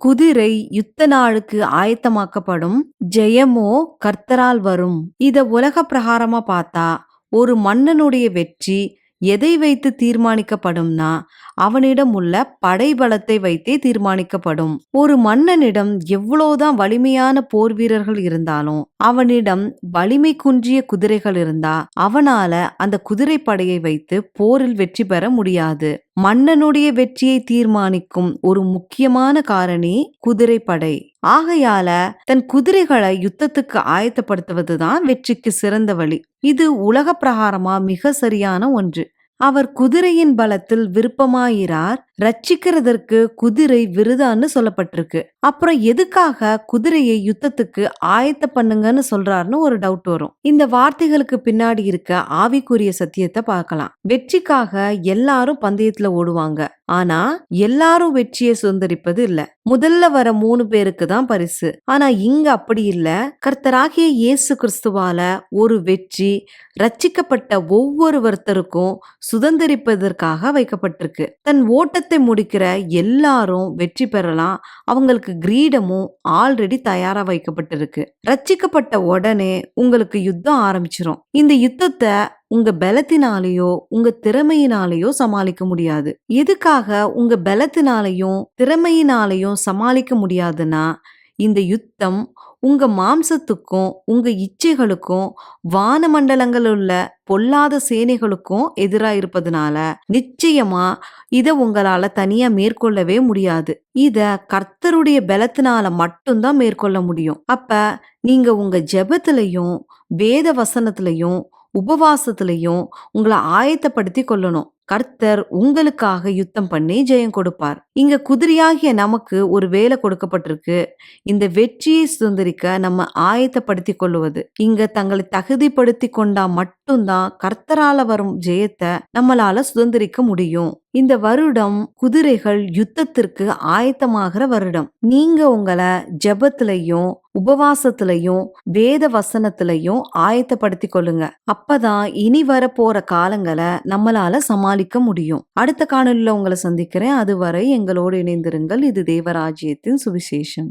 குதிரை யுத்த நாளுக்கு ஆயத்தமாக்கப்படும் ஜெயமோ கர்த்தரால் வரும். இத உலக பிரகாரமா பார்த்தா ஒரு மன்னனுடைய வெற்றி எதை வைத்து தீர்மானிக்கப்படும்னா அவனிடம் உள்ள படைபலத்தை வைத்தே தீர்மானிக்கப்படும். ஒரு மன்னனிடம் எவ்வளவுதான் வலிமையான போர் வீரர்கள் இருந்தாலும் அவனிடம் வலிமை குன்றிய குதிரைகள் இருந்தா அவனால அந்த குதிரை படையை வைத்து போரில் வெற்றி பெற முடியாது. மன்னனுடைய வெற்றியை தீர்மானிக்கும் ஒரு முக்கியமான காரணி குதிரைப்படை. ஆகையால தன் குதிரைகளை யுத்தத்துக்கு ஆயத்தப்படுத்துவதுதான் வெற்றிக்கு சிறந்த வழி. இது உலக பிரகாரமா மிக சரியான ஒன்று. அவர் குதிரையின் பலத்தில் விருப்பமாயிரார் ரட்சிக்கிறதற்கு குதிரை விருதான்னு சொல்லப்பட்டிருக்கு. அப்புறம் எதுக்காக குதிரையை யுத்தத்துக்கு ஆயத்த பண்ணுங்கன்னு சொல்றாருன்னு ஒரு டவுட் வரும். இந்த வார்த்தைகளுக்கு பின்னாடி இருக்க ஆவிக்குரிய சத்தியத்தை பார்க்கலாம். வெற்றிக்காக எல்லாரும் பந்தயத்துல ஓடுவாங்க. ஆனா எல்லாரும் வெற்றியை சுதந்திரிப்பது இல்ல. முதல்ல வர மூணு பேருக்கு தான் பரிசு. ஆனா இங்க அப்படி இல்ல. கர்த்தராகிய இயேசு கிறிஸ்துவால ஒரு வெற்றி ரட்சிக்கப்பட்ட ஒவ்வொருவருத்தருக்கும் சுதந்திரிப்பதற்காக வைக்கப்பட்டிருக்கு. தன் ஓட்டத்தை முடிக்கிற எல்லாரும் வெற்றி பெறலாம். அவங்களுக்கு கிரீடமும் ஆல்ரெடி தயாரா வைக்கப்பட்டிருக்கு. ரச்சிக்கப்பட்ட உடனே உங்களுக்கு யுத்தம் ஆரம்பிச்சிரும். இந்த யுத்தத்தை உங்க பலத்தினாலேயோ உங்க திறமையினாலேயோ சமாளிக்க முடியாது. எதுக்காக உங்க பலத்தினாலையும் திறமையினாலையும் சமாளிக்க முடியாதுன்னா இந்த யுத்தம் உங்க மாம்சத்துக்கும் உங்க இச்சைகளுக்கும் வானமண்டலங்கள் உள்ள பொல்லாத சேனைகளுக்கும் எதிரா இருப்பதுனால நிச்சயமா இத உங்களால தனியா மேற்கொள்ளவே முடியாது. இத கர்த்தருடைய பலத்தினால மட்டும்தான் மேற்கொள்ள முடியும். அப்ப நீங்க உங்க ஜெபத்திலையும் வேத வசனத்திலையும் உபவாசத்திலையும் உங்களை ஆயத்தப்படுத்தி கொள்ளணும். கர்த்தர் உங்களுக்காக யுத்தம் பண்ணி ஜெயம் கொடுப்பார். இங்க குதிரையாகிய நமக்கு ஒரு வேலை கொடுக்கப்பட்டிருக்கு. இந்த வெற்றியை சுதந்திரிக்க நம்ம ஆயத்தப்படுத்தி கொள்ளுவது. இங்க தங்களை தகுதிப்படுத்தி கொண்டா மட்டும்தான் கர்த்தரால வரும் ஜெயத்தை நம்மளால சுதந்திரிக்க முடியும். இந்த வருடம் குதிரைகள் யுத்தத்திற்கு ஆயத்தமாகிற வருடம். நீங்க உங்களை ஜபத்திலையும் உபவாசத்திலையும் வேத வசனத்திலையும் ஆயத்தப்படுத்தி கொள்ளுங்க. அப்பதான் இனி வரப்போற காலங்களை நம்மளால சமாளிக்க முடியும். அடுத்த காணொலியில் உங்களை சந்திக்கிறேன். அதுவரை எங்களோடு இணைந்திருங்கள். இது தேவராஜ்யத்தின் சுவிசேஷம்.